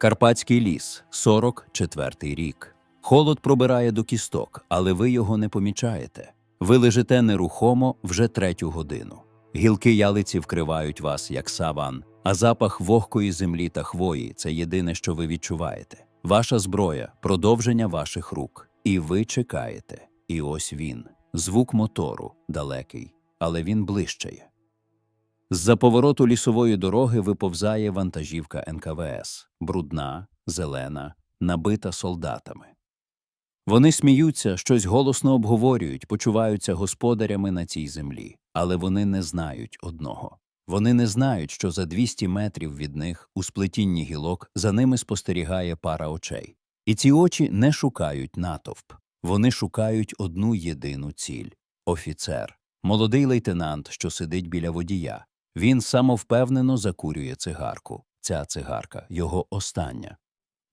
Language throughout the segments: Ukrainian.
Карпатський ліс, 44-й рік. Холод пробирає до кісток, але ви його не помічаєте. Ви лежите нерухомо вже третю годину. Гілки ялиці вкривають вас, як саван, а запах вогкої землі та хвої це єдине, що ви відчуваєте. Ваша зброя продовження ваших рук. І ви чекаєте. І ось він. Звук мотору далекий, але він ближчає. З-за повороту лісової дороги виповзає вантажівка НКВС, брудна, зелена, набита солдатами. Вони сміються, щось голосно обговорюють, почуваються господарями на цій землі, але вони не знають одного. Вони не знають, що за 200 метрів від них, у сплетінні гілок, за ними спостерігає пара очей. І ці очі не шукають натовп. Вони шукають одну єдину ціль офіцер, молодий лейтенант, що сидить біля водія. Він самовпевнено закурює цигарку. Ця цигарка його остання.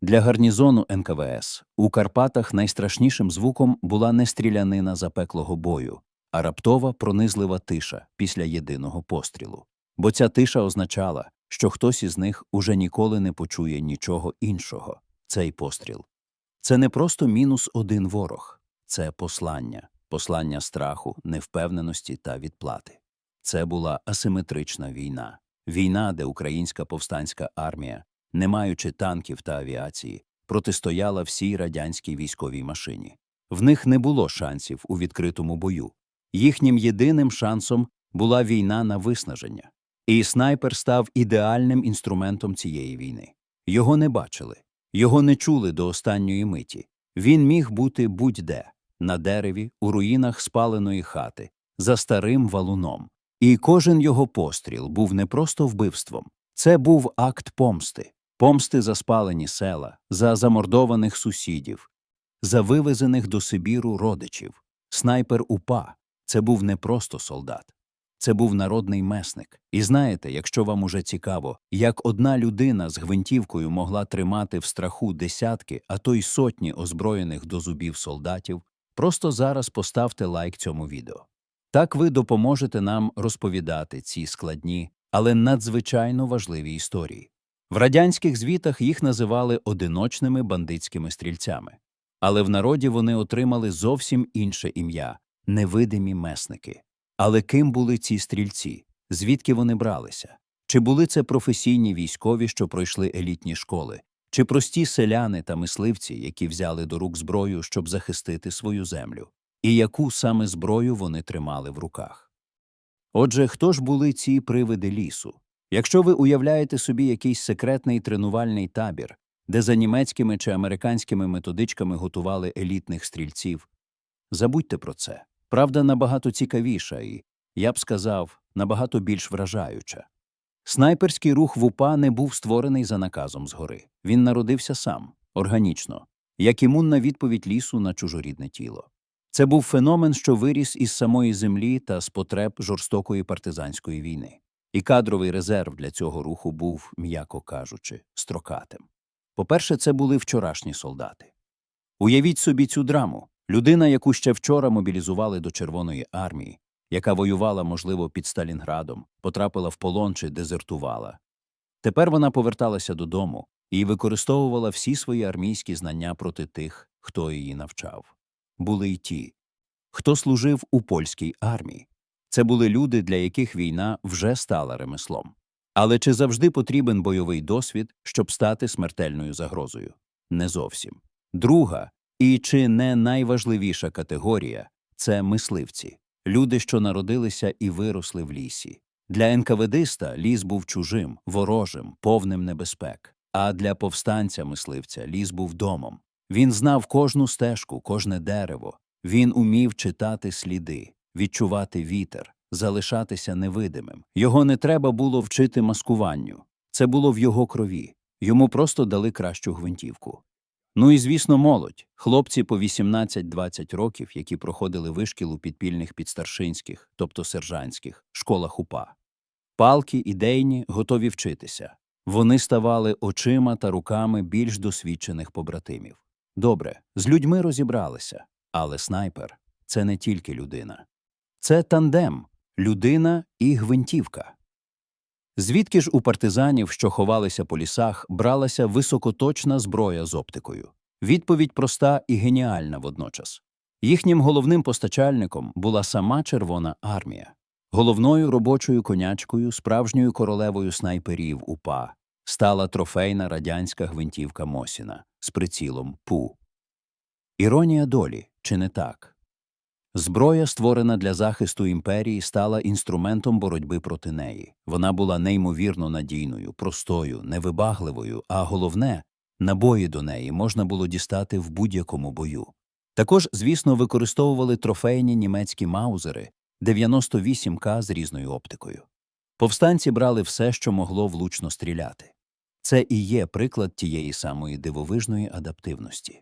Для гарнізону НКВС у Карпатах найстрашнішим звуком була не стрілянина запеклого бою, а раптова пронизлива тиша після єдиного пострілу. Бо ця тиша означала, що хтось із них уже ніколи не почує нічого іншого. Цей постріл. Це не просто мінус один ворог, це послання, послання страху, невпевненості та відплати. Це була асиметрична війна, війна, де українська повстанська армія, не маючи танків та авіації, протистояла всій радянській військовій машині. В них не було шансів у відкритому бою. Їхнім єдиним шансом була війна на виснаження. І снайпер став ідеальним інструментом цієї війни. Його не бачили, його не чули до останньої миті. Він міг бути будь-де на дереві, у руїнах спаленої хати, за старим валуном. І кожен його постріл був не просто вбивством, це був акт помсти, помсти за спалені села, за замордованих сусідів, за вивезених до Сибіру родичів. Снайпер УПА це був не просто солдат, це був народний месник. І знаєте, якщо вам уже цікаво, як одна людина з гвинтівкою могла тримати в страху десятки, а то й сотні озброєних до зубів солдатів, просто зараз поставте лайк цьому відео. Так ви допоможете нам розповідати ці складні, але надзвичайно важливі історії. В радянських звітах їх називали одиночними бандитськими стрільцями, але в народі вони отримали зовсім інше ім'я невидимі месники. Але ким були ці стрільці? Звідки вони бралися? Чи були це професійні військові, що пройшли елітні школи, чи прості селяни та мисливці, які взяли до рук зброю, щоб захистити свою землю? І яку саме зброю вони тримали в руках. Отже, хто ж були ці привиди лісу? Якщо ви уявляєте собі якийсь секретний тренувальний табір, де за німецькими чи американськими методичками готували елітних стрільців, забудьте про це. Правда набагато цікавіша і, я б сказав, набагато більш вражаюча. Снайперський рух в УПА не був створений за наказом згори. Він народився сам, органічно, як імунна відповідь лісу на чужорідне тіло. Це був феномен, що виріс із самої землі та з потреб жорстокої партизанської війни. І кадровий резерв для цього руху був, м'яко кажучи, строкатим. По-перше, це були вчорашні солдати. Уявіть собі цю драму людина, яку ще вчора мобілізували до Червоної армії, яка воювала, можливо, під Сталінградом, потрапила в полон чи дезертувала. Тепер вона поверталася додому і використовувала всі свої армійські знання проти тих, хто її навчав були й ті, хто служив у польській армії. Це були люди, для яких війна вже стала ремеслом. Але чи завжди потрібен бойовий досвід, щоб стати смертельною загрозою? Не зовсім. Друга і чи не найважливіша категорія це мисливці, люди, що народилися і виросли в лісі. Для НКВДиста ліс був чужим, ворожим, повним небезпек, а для повстанця мисливця ліс був домом, він знав кожну стежку, кожне дерево. Він умів читати сліди, відчувати вітер, залишатися невидимим. Його не треба було вчити маскуванню. Це було в його крові. Йому просто дали кращу гвинтівку. Ну і, звісно, молодь, хлопці по 18-20 років, які проходили вишкіл у підпільних підстаршинських, тобто сержантських, школах УПА. Палки, ідейні, готові вчитися. Вони ставали очима та руками більш досвідчених побратимів. Добре, з людьми розібралися, але снайпер це не тільки людина. Це тандем, людина і гвинтівка. Звідки ж у партизанів, що ховалися по лісах, бралася високоточна зброя з оптикою? Відповідь проста і геніальна водночас. Їхнім головним постачальником була сама Червона армія. Головною робочою конячкою, справжньою королевою снайперів УПА стала трофейна радянська гвинтівка Мосіна з прицілом ПУ. Іронія долі, чи не так? Зброя, створена для захисту імперії, стала інструментом боротьби проти неї. Вона була неймовірно надійною, простою, невибагливою, а головне, набої до неї можна було дістати в будь-якому бою. Також, звісно, використовували трофейні німецькі маузери 98К з різною оптикою. Повстанці брали все, що могло влучно стріляти. Це і є приклад тієї самої дивовижної адаптивності.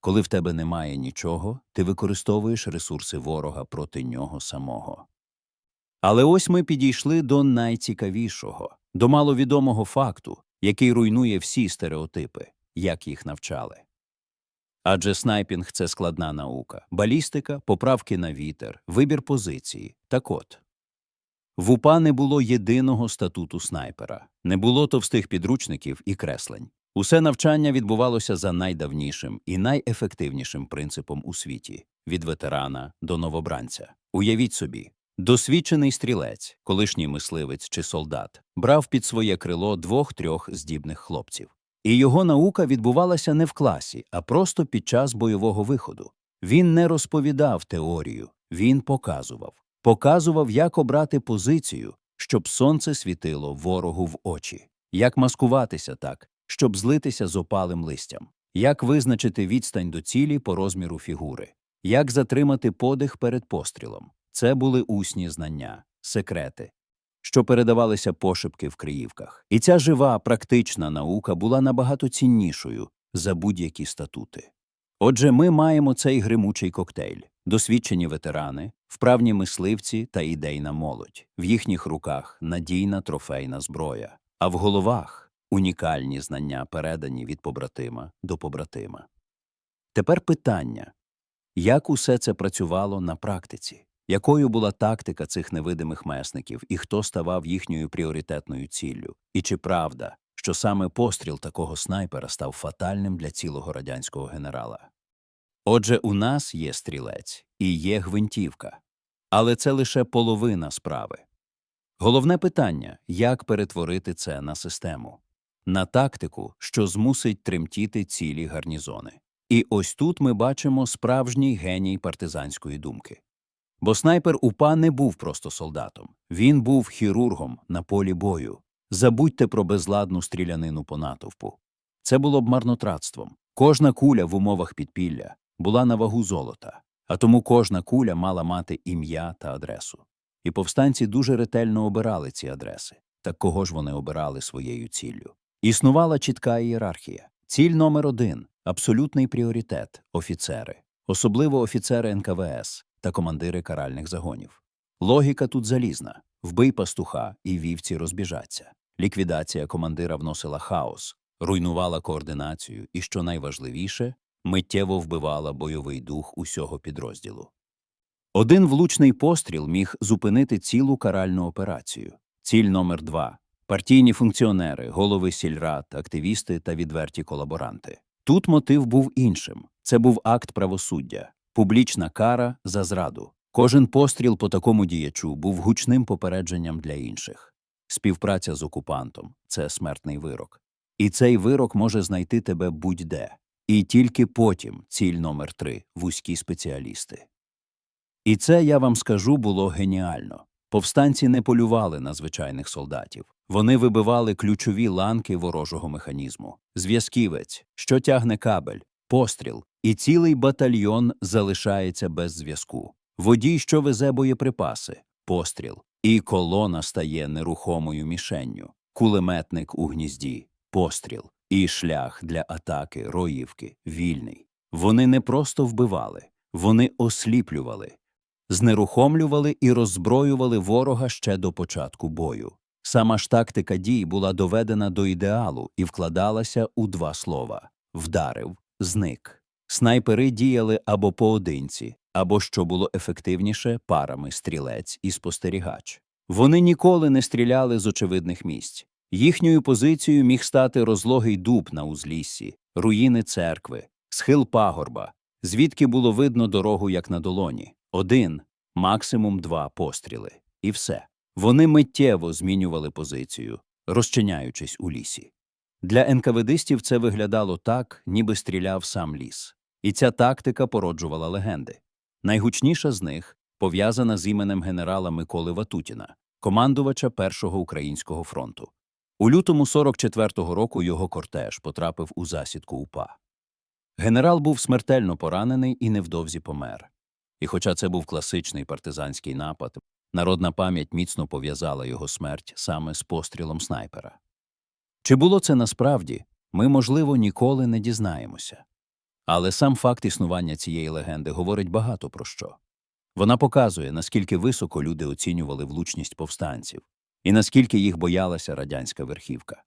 Коли в тебе немає нічого, ти використовуєш ресурси ворога проти нього самого. Але ось ми підійшли до найцікавішого, до маловідомого факту, який руйнує всі стереотипи, як їх навчали. Адже снайпінг це складна наука, балістика, поправки на вітер, вибір позиції. Так от. В УПА не було єдиного статуту снайпера, не було товстих підручників і креслень. Усе навчання відбувалося за найдавнішим і найефективнішим принципом у світі від ветерана до новобранця. Уявіть собі, досвідчений стрілець, колишній мисливець чи солдат, брав під своє крило двох-трьох здібних хлопців. І його наука відбувалася не в класі, а просто під час бойового виходу. Він не розповідав теорію, він показував. Показував, як обрати позицію, щоб сонце світило ворогу в очі, як маскуватися так, щоб злитися з опалим листям, як визначити відстань до цілі по розміру фігури, як затримати подих перед пострілом. Це були усні знання, секрети, що передавалися пошепки в Криївках. І ця жива, практична наука була набагато ціннішою за будь-які статути. Отже, ми маємо цей гримучий коктейль, досвідчені ветерани, вправні мисливці та ідейна молодь, в їхніх руках надійна трофейна зброя, а в головах унікальні знання, передані від побратима до побратима. Тепер питання як усе це працювало на практиці? Якою була тактика цих невидимих месників і хто ставав їхньою пріоритетною ціллю? І чи правда, що саме постріл такого снайпера став фатальним для цілого радянського генерала? Отже, у нас є стрілець і є гвинтівка, але це лише половина справи. Головне питання як перетворити це на систему, на тактику, що змусить тремтіти цілі гарнізони. І ось тут ми бачимо справжній геній партизанської думки. Бо снайпер УПА не був просто солдатом, він був хірургом на полі бою. Забудьте про безладну стрілянину по натовпу. Це було б марнотратством. Кожна куля в умовах підпілля була на вагу золота, а тому кожна куля мала мати ім'я та адресу. І повстанці дуже ретельно обирали ці адреси. Так кого ж вони обирали своєю ціллю? Існувала чітка ієрархія. Ціль номер один абсолютний пріоритет офіцери, особливо офіцери НКВС та командири каральних загонів. Логіка тут залізна вбий пастуха, і вівці розбіжаться. Ліквідація командира вносила хаос, руйнувала координацію і, що найважливіше, миттєво вбивала бойовий дух усього підрозділу. Один влучний постріл міг зупинити цілу каральну операцію. Ціль номер два партійні функціонери, голови сільрад, активісти та відверті колаборанти. Тут мотив був іншим це був акт правосуддя, публічна кара за зраду. Кожен постріл по такому діячу був гучним попередженням для інших. Співпраця з окупантом це смертний вирок. І цей вирок може знайти тебе будь-де. І тільки потім ціль номер три вузькі спеціалісти. І це, я вам скажу, було геніально. Повстанці не полювали на звичайних солдатів. Вони вибивали ключові ланки ворожого механізму. Зв'язківець, що тягне кабель, постріл, і цілий батальйон залишається без зв'язку. Водій, що везе боєприпаси, постріл, і колона стає нерухомою мішенню. Кулеметник у гнізді, постріл, і шлях для атаки, роївки, вільний. Вони не просто вбивали, вони осліплювали, знерухомлювали і роззброювали ворога ще до початку бою. Сама ж тактика дій була доведена до ідеалу і вкладалася у два слова вдарив, зник. Снайпери діяли або поодинці, або, що було ефективніше, парами стрілець і спостерігач. Вони ніколи не стріляли з очевидних місць. Їхньою позицією міг стати розлогий дуб на узліссі, руїни церкви, схил пагорба, звідки було видно дорогу як на долоні. Один, максимум два постріли. І все. Вони миттєво змінювали позицію, розчиняючись у лісі. Для енкаведистів це виглядало так, ніби стріляв сам ліс. І ця тактика породжувала легенди. Найгучніша з них пов'язана з іменем генерала Миколи Ватутіна, командувача Першого українського фронту. У лютому 44-го року його кортеж потрапив у засідку УПА. Генерал був смертельно поранений і невдовзі помер. І хоча це був класичний партизанський напад, народна пам'ять міцно пов'язала його смерть саме з пострілом снайпера. Чи було це насправді, ми, можливо, ніколи не дізнаємося. Але сам факт існування цієї легенди говорить багато про що. Вона показує, наскільки високо люди оцінювали влучність повстанців і наскільки їх боялася радянська верхівка.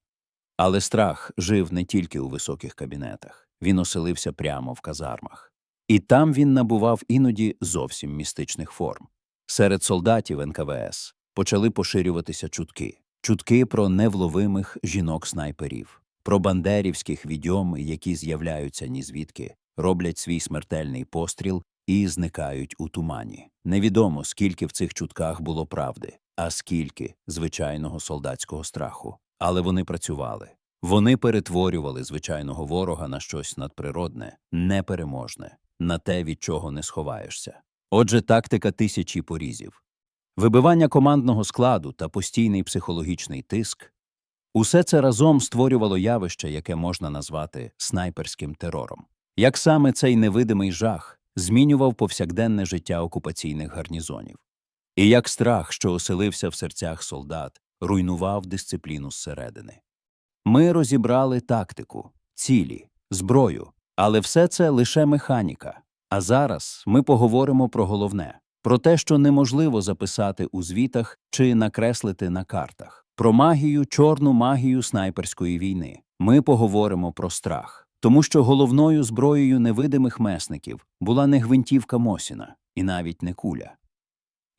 Але страх жив не тільки у високих кабінетах, він оселився прямо в казармах. І там він набував іноді зовсім містичних форм. Серед солдатів НКВС почали поширюватися чутки чутки про невловимих жінок-снайперів, про бандерівських відьом, які з'являються нізвідки, роблять свій смертельний постріл і зникають у тумані. Невідомо, скільки в цих чутках було правди, а скільки звичайного солдатського страху. Але вони працювали. Вони перетворювали звичайного ворога на щось надприродне, непереможне, на те, від чого не сховаєшся. Отже, тактика тисячі порізів. Вибивання командного складу та постійний психологічний тиск усе це разом створювало явище, яке можна назвати снайперським терором. Як саме цей невидимий жах змінював повсякденне життя окупаційних гарнізонів, і як страх, що оселився в серцях солдат, руйнував дисципліну зсередини. Ми розібрали тактику, цілі, зброю, але все це лише механіка. А зараз ми поговоримо про головне про те, що неможливо записати у звітах чи накреслити на картах, про магію, чорну магію снайперської війни. Ми поговоримо про страх, тому що головною зброєю невидимих месників була не гвинтівка Мосіна і навіть не куля.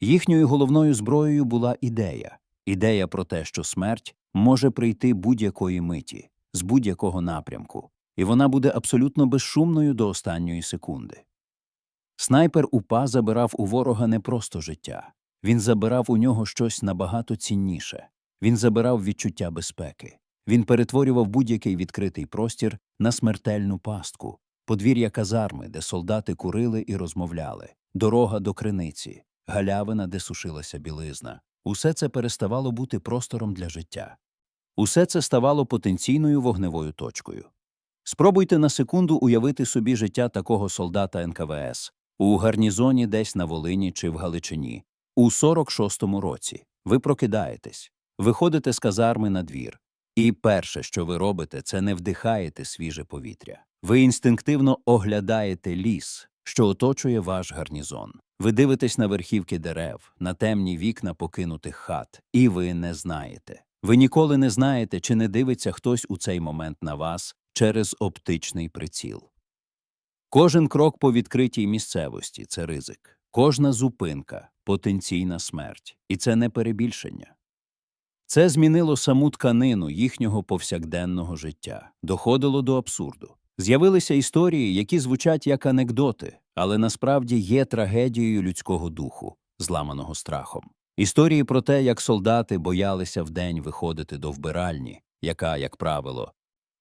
Їхньою головною зброєю була ідея ідея про те, що смерть може прийти будь-якої миті, з будь-якого напрямку, і вона буде абсолютно безшумною до останньої секунди. Снайпер УПА забирав у ворога не просто життя, він забирав у нього щось набагато цінніше, він забирав відчуття безпеки, він перетворював будь-який відкритий простір на смертельну пастку, подвір'я казарми, де солдати курили і розмовляли, дорога до криниці, галявина, де сушилася білизна. Усе це переставало бути простором для життя. Усе це ставало потенційною вогневою точкою. Спробуйте на секунду уявити собі життя такого солдата НКВС у гарнізоні десь на Волині чи в Галичині. У 46-му році ви прокидаєтесь, виходите з казарми на двір, і перше, що ви робите, це не вдихаєте свіже повітря. Ви інстинктивно оглядаєте ліс, що оточує ваш гарнізон. Ви дивитесь на верхівки дерев, на темні вікна покинутих хат, і ви не знаєте. Ви ніколи не знаєте, чи не дивиться хтось у цей момент на вас через оптичний приціл. Кожен крок по відкритій місцевості це ризик, кожна зупинка потенційна смерть, і це не перебільшення. Це змінило саму тканину їхнього повсякденного життя, доходило до абсурду. З'явилися історії, які звучать як анекдоти, але насправді є трагедією людського духу, зламаного страхом. Історії про те, як солдати боялися вдень виходити до вбиральні, яка, як правило,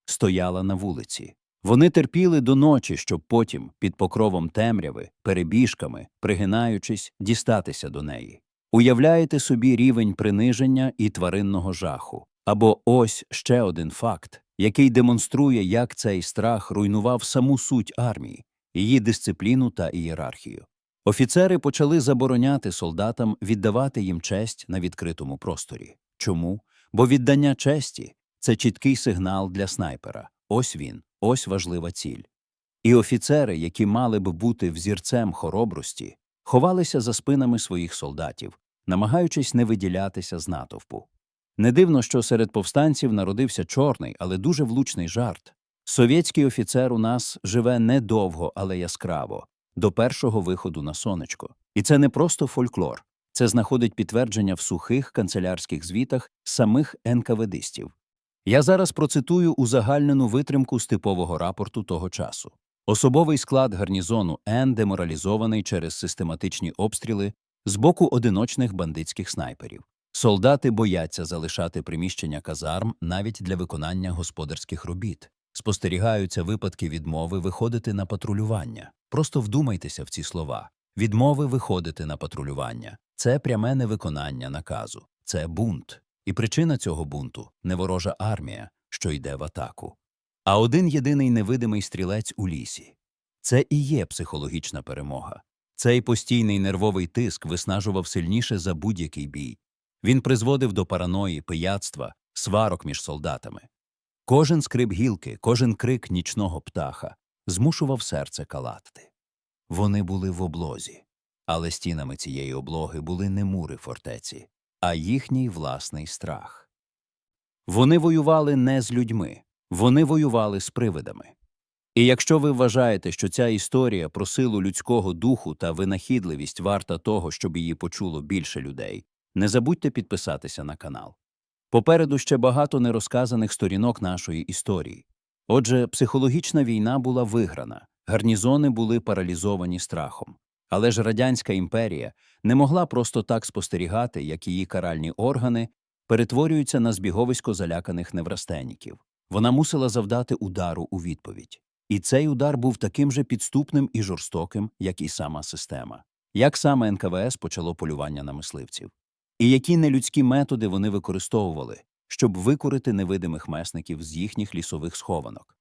стояла на вулиці. Вони терпіли до ночі, щоб потім, під покровом темряви, перебіжками, пригинаючись, дістатися до неї. Уявляєте собі рівень приниження і тваринного жаху. Або ось ще один факт, який демонструє, як цей страх руйнував саму суть армії, її дисципліну та ієрархію. Офіцери почали забороняти солдатам віддавати їм честь на відкритому просторі. Чому? Бо віддання честі це чіткий сигнал для снайпера. Ось він, ось важлива ціль. І офіцери, які мали б бути взірцем хоробрості, ховалися за спинами своїх солдатів, намагаючись не виділятися з натовпу. Не дивно, що серед повстанців народився чорний, але дуже влучний жарт. Совєтський офіцер у нас живе недовго, але яскраво, до першого виходу на сонечко. І це не просто фольклор, Це знаходить підтвердження в сухих канцелярських звітах самих НКВДистів. Я зараз процитую узагальнену витримку з типового рапорту того часу. Особовий склад гарнізону Н деморалізований через систематичні обстріли з боку одиночних бандитських снайперів. Солдати бояться залишати приміщення казарм навіть для виконання господарських робіт. Спостерігаються випадки відмови виходити на патрулювання. Просто вдумайтеся в ці слова. Відмови виходити на патрулювання це пряме невиконання наказу, це бунт. І причина цього бунту не ворожа армія, що йде в атаку, а один єдиний невидимий стрілець у лісі. Це і є психологічна перемога. Цей постійний нервовий тиск виснажував сильніше за будь-який бій. Він призводив до параної, пияцтва, сварок між солдатами. Кожен скрип гілки, кожен крик нічного птаха змушував серце калатати. Вони були в облозі, але стінами цієї облоги були не мури фортеці, а їхній власний страх. Вони воювали не з людьми, вони воювали з привидами. І якщо ви вважаєте, що ця історія про силу людського духу та винахідливість варта того, щоб її почуло більше людей, не забудьте підписатися на канал. Попереду ще багато нерозказаних сторінок нашої історії. Отже, психологічна війна була виграна, гарнізони були паралізовані страхом. Але ж Радянська імперія не могла просто так спостерігати, як її каральні органи перетворюються на збіговисько заляканих неврастеніків. Вона мусила завдати удару у відповідь. І цей удар був таким же підступним і жорстоким, як і сама система. Як саме НКВС почало полювання на мисливців? І які нелюдські методи вони використовували, щоб викорити невидимих месників з їхніх лісових схованок?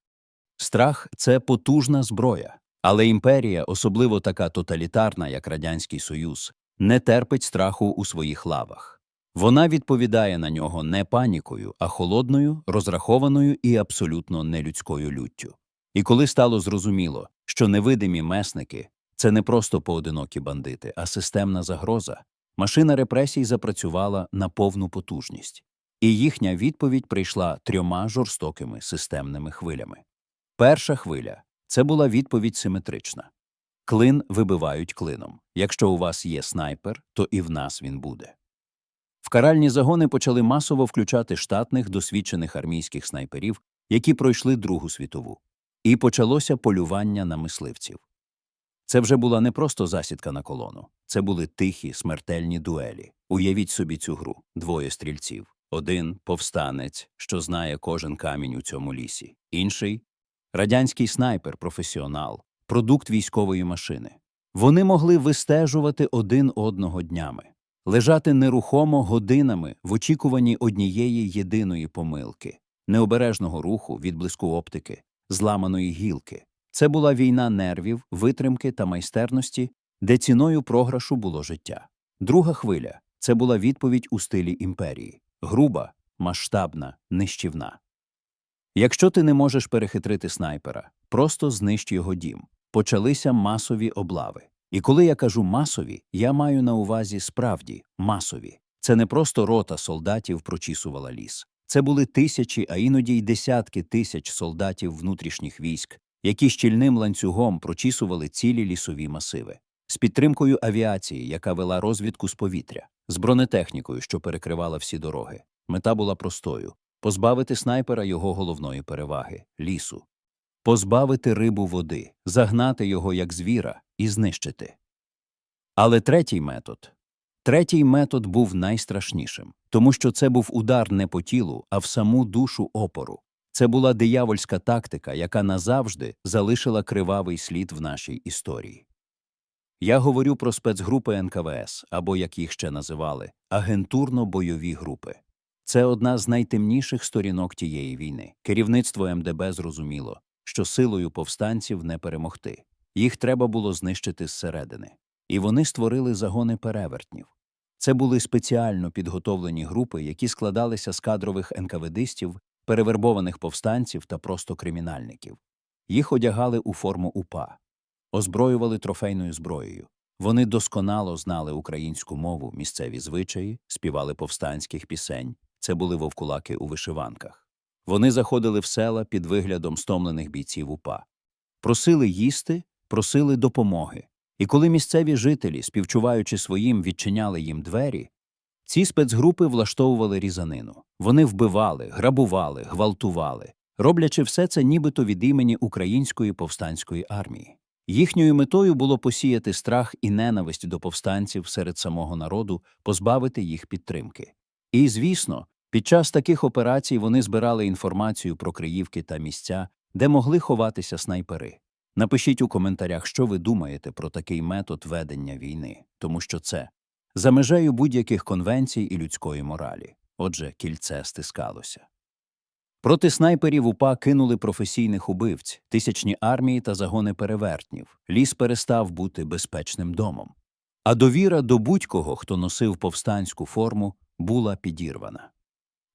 Страх це потужна зброя, але імперія, особливо така тоталітарна, як Радянський Союз, не терпить страху у своїх лавах. Вона відповідає на нього не панікою, а холодною, розрахованою і абсолютно нелюдською люттю. І коли стало зрозуміло, що невидимі месники це не просто поодинокі бандити, а системна загроза, машина репресій запрацювала на повну потужність, і їхня відповідь прийшла трьома жорстокими системними хвилями. Перша хвиля це була відповідь симетрична. Клин вибивають клином. Якщо у вас є снайпер, то і в нас він буде. В каральні загони почали масово включати штатних досвідчених армійських снайперів, які пройшли Другу світову. І почалося полювання на мисливців. Це вже була не просто засідка на колону, це були тихі, смертельні дуелі. Уявіть собі цю гру двоє стрільців. Один повстанець, що знає кожен камінь у цьому лісі, інший радянський снайпер, професіонал, продукт військової машини. Вони могли вистежувати один одного днями, лежати нерухомо годинами в очікуванні однієї єдиної помилки, необережного руху, відблиску оптики, зламаної гілки. Це була війна нервів, витримки та майстерності, де ціною програшу було життя. Друга хвиля це була відповідь у стилі імперії груба, масштабна, нищівна. Якщо ти не можеш перехитрити снайпера, просто знищ його дім. Почалися масові облави. І коли я кажу масові, я маю на увазі справді масові. Це не просто рота солдатів прочісувала ліс. Це були тисячі, а іноді й десятки тисяч солдатів внутрішніх військ, які щільним ланцюгом прочісували цілі лісові масиви, з підтримкою авіації, яка вела розвідку з повітря, з бронетехнікою, що перекривала всі дороги. Мета була простою позбавити снайпера його головної переваги лісу, позбавити рибу води, загнати його як звіра і знищити. Але третій метод третій метод був найстрашнішим, тому що це був удар не по тілу, а в саму душу опору. Це була диявольська тактика, яка назавжди залишила кривавий слід в нашій історії. Я говорю про спецгрупи НКВС, або, як їх ще називали, агентурно-бойові групи. Це одна з найтемніших сторінок тієї війни. Керівництво МДБ зрозуміло, що силою повстанців не перемогти. Їх треба було знищити зсередини. І вони створили загони перевертнів. Це були спеціально підготовлені групи, які складалися з кадрових НКВДистів, перевербованих повстанців та просто кримінальників. Їх одягали у форму УПА, озброювали трофейною зброєю. Вони досконало знали українську мову, місцеві звичаї, співали повстанських пісень. Це були вовкулаки у вишиванках. Вони заходили в села під виглядом стомлених бійців УПА. Просили їсти, просили допомоги, І коли місцеві жителі, співчуваючи своїм, відчиняли їм двері, ці спецгрупи влаштовували різанину. Вони вбивали, грабували, гвалтували, роблячи все це нібито від імені української повстанської армії. Їхньою метою було посіяти страх і ненависть до повстанців серед самого народу, позбавити їх підтримки. І, звісно, під час таких операцій вони збирали інформацію про криївки та місця, де могли ховатися снайпери. Напишіть у коментарях, що ви думаєте про такий метод ведення війни, тому що це за межею будь-яких конвенцій і людської моралі. Отже, кільце стискалося. Проти снайперів УПА кинули професійних убивць, тисячні армії та загони перевертнів. Ліс перестав бути безпечним домом. А довіра до будь-кого, хто носив повстанську форму, була підірвана.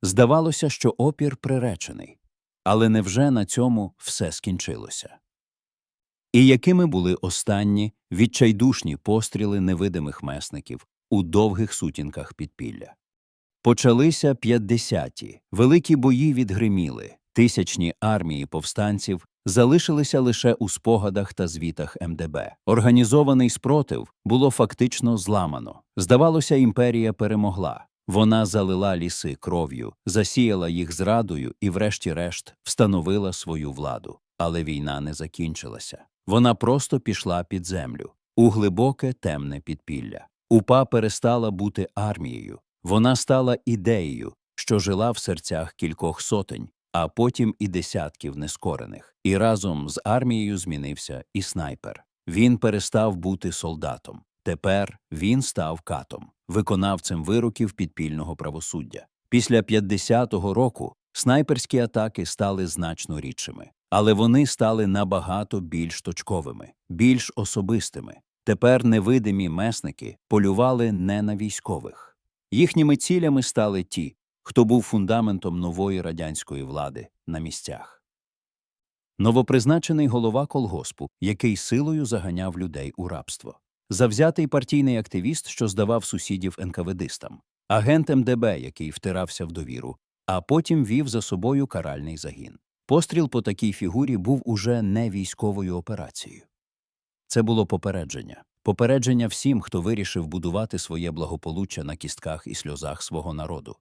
Здавалося, що опір приречений. Але невже на цьому все скінчилося? І якими були останні відчайдушні постріли невидимих месників у довгих сутінках підпілля? Почалися 50-ті, великі бої відгриміли, тисячні армії повстанців залишилися лише у спогадах та звітах МДБ. Організований спротив було фактично зламано. Здавалося, імперія перемогла. Вона залила ліси кров'ю, засіяла їх зрадою і, врешті-решт, встановила свою владу. Але війна не закінчилася. Вона просто пішла під землю, у глибоке темне підпілля. УПА перестала бути армією. Вона стала ідеєю, що жила в серцях кількох сотень, а потім і десятків нескорених. І разом з армією змінився і снайпер. Він перестав бути солдатом. Тепер він став катом, виконавцем вироків підпільного правосуддя. Після 50-го року снайперські атаки стали значно рідшими, але вони стали набагато більш точковими, більш особистими. Тепер невидимі месники полювали не на військових. Їхніми цілями стали ті, хто був фундаментом нової радянської влади на місцях. Новопризначений голова колгоспу, який силою заганяв людей у рабство, завзятий партійний активіст, що здавав сусідів НКВДистам, агент МДБ, який втирався в довіру, а потім вів за собою каральний загін. Постріл по такій фігурі був уже не військовою операцією. Це було попередження. Попередження всім, хто вирішив будувати своє благополуччя на кістках і сльозах свого народу.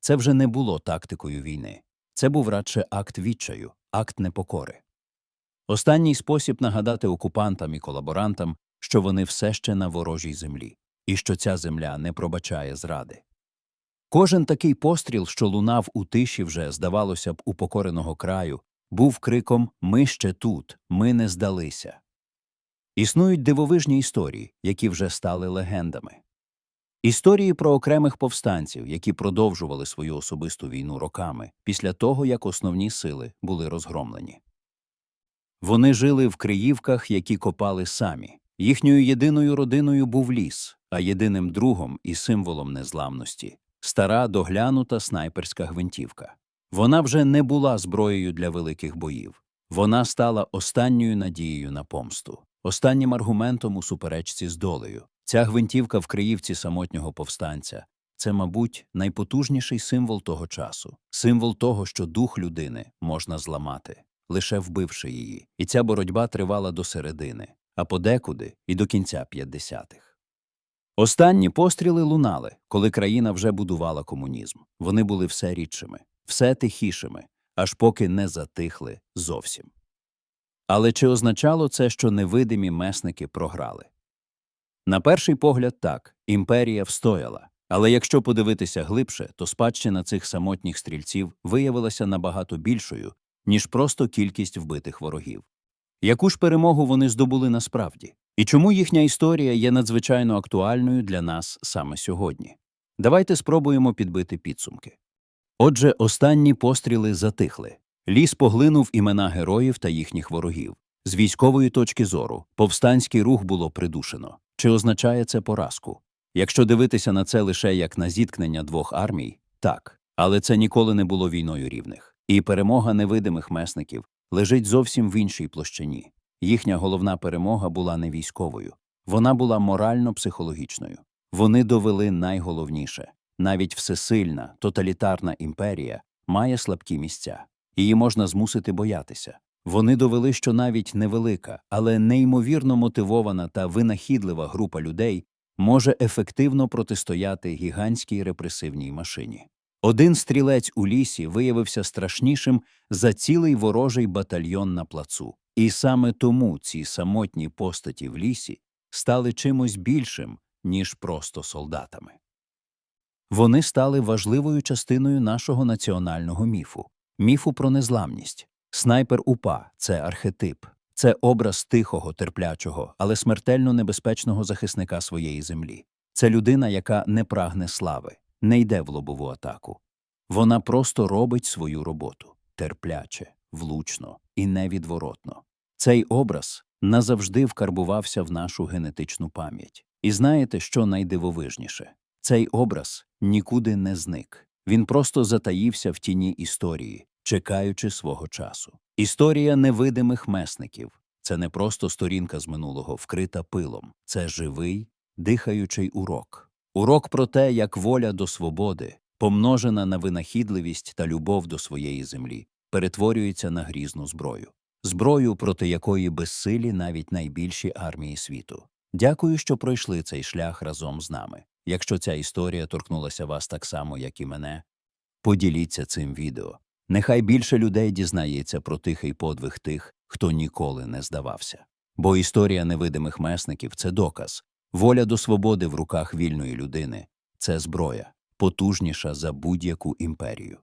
Це вже не було тактикою війни. Це був радше акт відчаю, акт непокори. Останній спосіб нагадати окупантам і колаборантам, що вони все ще на ворожій землі, і що ця земля не пробачає зради. Кожен такий постріл, що лунав у тиші вже, здавалося б, упокореного краю, був криком Ми ще тут, ми не здалися. Існують дивовижні історії, які вже стали легендами. Історії про окремих повстанців, які продовжували свою особисту війну роками після того, як основні сили були розгромлені. Вони жили в Криївках, які копали самі. Їхньою єдиною родиною був ліс, а єдиним другом і символом незламності стара доглянута снайперська гвинтівка. Вона вже не була зброєю для великих боїв. Вона стала останньою надією на помсту, останнім аргументом у суперечці з долею. Ця гвинтівка в Криївці самотнього повстанця це, мабуть, найпотужніший символ того часу, символ того, що дух людини можна зламати, лише вбивши її. І ця боротьба тривала до середини, а подекуди і до кінця 50-х. Останні постріли лунали, коли країна вже будувала комунізм. Вони були все рідшими, все тихішими, аж поки не затихли зовсім. Але чи означало це, що невидимі месники програли? На перший погляд, так, імперія встояла. Але якщо подивитися глибше, то спадщина цих самотніх стрільців виявилася набагато більшою, ніж просто кількість вбитих ворогів. Яку ж перемогу вони здобули насправді? І чому їхня історія є надзвичайно актуальною для нас саме сьогодні? Давайте спробуємо підбити підсумки. Отже, останні постріли затихли. Ліс поглинув імена героїв та їхніх ворогів. З військової точки зору повстанський рух було придушено. Чи означає це поразку? Якщо дивитися на це лише як на зіткнення двох армій, так, але це ніколи не було війною рівних. І перемога невидимих месників лежить зовсім в іншій площині. Їхня головна перемога була не військовою, вона була морально-психологічною. Вони довели найголовніше навіть всесильна, тоталітарна імперія має слабкі місця, її можна змусити боятися. Вони довели, що навіть невелика, але неймовірно мотивована та винахідлива група людей може ефективно протистояти гігантській репресивній машині. Один стрілець у лісі виявився страшнішим за цілий ворожий батальйон на плацу. І саме тому ці самотні постаті в лісі стали чимось більшим, ніж просто солдатами. Вони стали важливою частиною нашого національного міфу міфу про незламність. Снайпер УПА це архетип, це образ тихого, терплячого, але смертельно небезпечного захисника своєї землі. Це людина, яка не прагне слави, не йде в лобову атаку. Вона просто робить свою роботу терпляче, влучно і невідворотно. Цей образ назавжди вкарбувався в нашу генетичну пам'ять. І знаєте, що найдивовижніше? Цей образ нікуди не зник. Він просто затаївся в тіні історії, чекаючи свого часу. Історія невидимих месників це не просто сторінка з минулого, вкрита пилом, це живий, дихаючий урок. Урок про те, як воля до свободи, помножена на винахідливість та любов до своєї землі, перетворюється на грізну зброю. Зброю, проти якої безсилі навіть найбільші армії світу. Дякую, що пройшли цей шлях разом з нами. Якщо ця історія торкнулася вас так само, як і мене, поділіться цим відео. Нехай більше людей дізнається про тихий подвиг тих, хто ніколи не здавався. Бо історія невидимих месників це доказ. Воля до свободи в руках вільної людини це зброя, потужніша за будь-яку імперію.